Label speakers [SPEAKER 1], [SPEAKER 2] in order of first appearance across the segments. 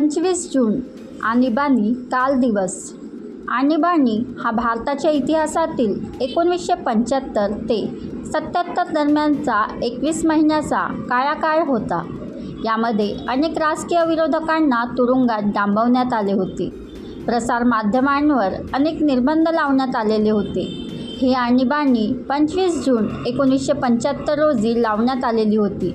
[SPEAKER 1] पंचवीस जून आणीबाणी काल दिवस. आणीबाणी हा भारताच्या इतिहासातील एकोणीसशे पंच्याहत्तर ते सत्याहत्तर दरम्यानचा एकवीस महिन्याचा काळाकाळ होता. यामध्ये अनेक राजकीय विरोधकांना तुरुंगात डांबवण्यात आले होते. प्रसारमाध्यमांवर अनेक निर्बंध लावण्यात आलेले होते. ही आणीबाणी पंचवीस जून एकोणीसशे पंच्याहत्तर रोजी लावण्यात आलेली होती.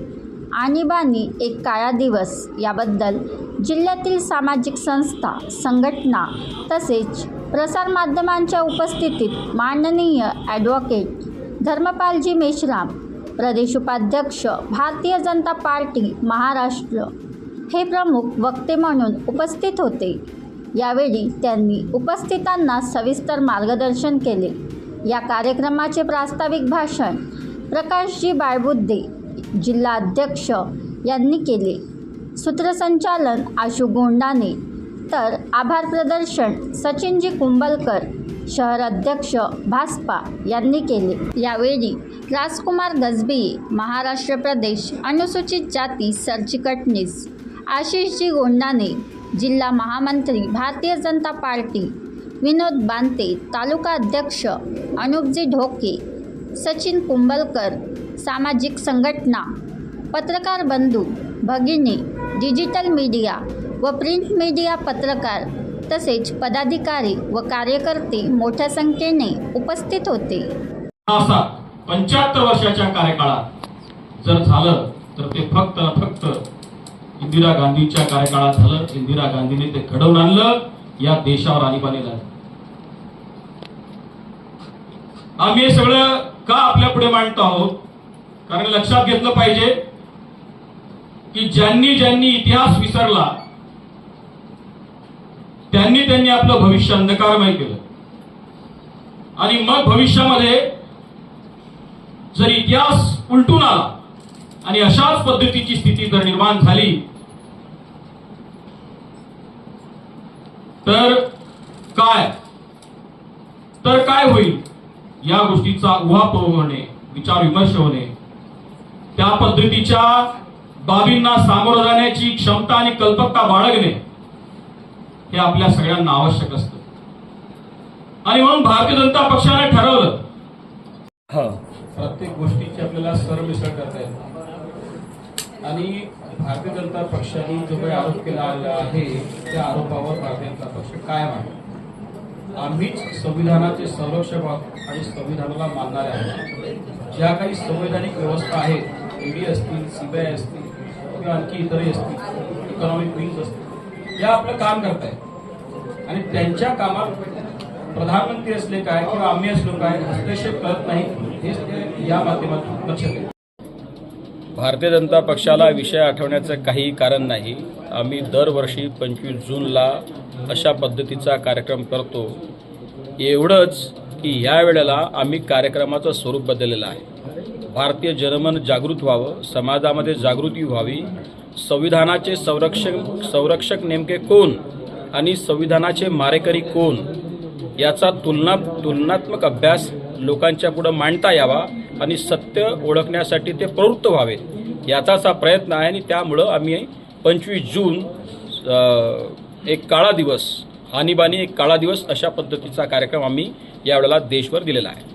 [SPEAKER 1] आणीबाणी एक काळा दिवस याबद्दल जिल्ह्यातील सामाजिक संस्था संघटना तसेच प्रसारमाध्यमांच्या उपस्थितीत माननीय ॲडव्होकेट धर्मपालजी मेश्राम प्रदेश उपाध्यक्ष भारतीय जनता पार्टी महाराष्ट्र हे प्रमुख वक्ते म्हणून उपस्थित होते. यावेळी त्यांनी उपस्थितांना सविस्तर मार्गदर्शन केले. या कार्यक्रमाचे प्रास्ताविक भाषण प्रकाशजी बाळबुद्धे जिल्हाध्यक्ष यांनी केले. सूत्रसंचालन आशू गोंडाने. तर आभार प्रदर्शन सचिनजी कुंबलकर शहर अध्यक्ष भास्पा यांनी केले. यावेळी राजकुमार गजबी महाराष्ट्र प्रदेश अनुसूचित जाती सरचिटणीस आशिषजी गोंडाने जिल्हा महामंत्री भारतीय जनता पार्टी विनोद बांते तालुका अध्यक्ष अनुपजी ढोके सचिन कुंबलकर सामाजिक संघटना पत्रकार बंधू भगिनी डिजिटल मीडिया व प्रिंट मीडिया पत्रकार तसेच पदाधिकारी व कार्यकर्ते मोठ्या संख्येने उपस्थित होते.
[SPEAKER 2] पंच्याहत्तर वर्षाच्या कार्यकाळात जर झालं तर ते फक्त फक्त इंदिरा गांधीच्या कार्यकाळात झालं. इंदिरा गांधीने ते घडवून आणलं. या देशावर आणीबाणीला आम्ही हे सगळं का आपल्या पुढे मांडतो आहोत? कारण लक्षात घेतलं पाहिजे की ज्यांनी ज्यांनी इतिहास विसरला त्यांनी त्यांनी आपलं भविष्य अंधकारमय केलं. आणि मग भविष्यामध्ये जर इतिहास उलटून आला आणि अशाच पद्धतीची स्थिती जर निर्माण झाली तर काय? तर काय होईल? या गोष्टीचा उहापोह होणे विचार विमर्श होणे. त्या पद्धतीच्या बाबींना सामोरं जाण्याची क्षमता आणि कल्पकता बाळगणे हे आपल्या सगळ्यांना आवश्यक असतं. आणि म्हणून भारतीय जनता पक्षाने ठरवलं.
[SPEAKER 3] हा.
[SPEAKER 2] प्रत्येक गोष्टीची आपल्याला सरमिसळ करता येते. आणि भारतीय जनता पक्षाने जो काही आरोप केला आहे त्या आरोपावर भारतीय जनता पक्ष कायम आहे. आम्हीच संविधानाचे संरक्षक आहोत आणि संविधानाला मानणारे आहोत. ज्या काही संवैधानिक व्यवस्था आहेत ईडी असतील सीबीआय असतील किंवा आणखी इतरही असतील? इकॉनॉमिक विंग्स असतील. या आपलं काम करत आहेत आणि त्यांच्या कामात प्रधानमंत्री असले काय किंवा आम्ही असलो काय हस्तक्षेप करत नाही हेच या माध्यमातून लक्षात येईल
[SPEAKER 3] भारतीय जनता पक्षाला विषय आठवण्याचं काही कारण नाही. आम्ही दरवर्षी पंचवीस जूनला अशा पद्धतीचा कार्यक्रम करतो. एवढंच की या वेळेला आम्ही कार्यक्रमाचं स्वरूप बदललेलं आहे. भारतीय जनमन जागृत व्हावं समाजामध्ये जागृती व्हावी. संविधानाचे संरक्षक संरक्षक नेमके कोण आणि संविधानाचे मारेकरी कोण? याचा तुलना तुलनात्मक अभ्यास लोकांच्या पुढं मांडता यावा आणि सत्य ओळखण्यासाठी ते प्रवृत्त व्हावे. याचाच हा प्रयत्न आहे आणि त्यामुळं आम्ही पंचवीस जून एक काळा दिवस आणीबाणी एक काळा दिवस अशा पद्धतीचा कार्यक्रम आम्ही यावेळेला देशभर दिलेला आहे.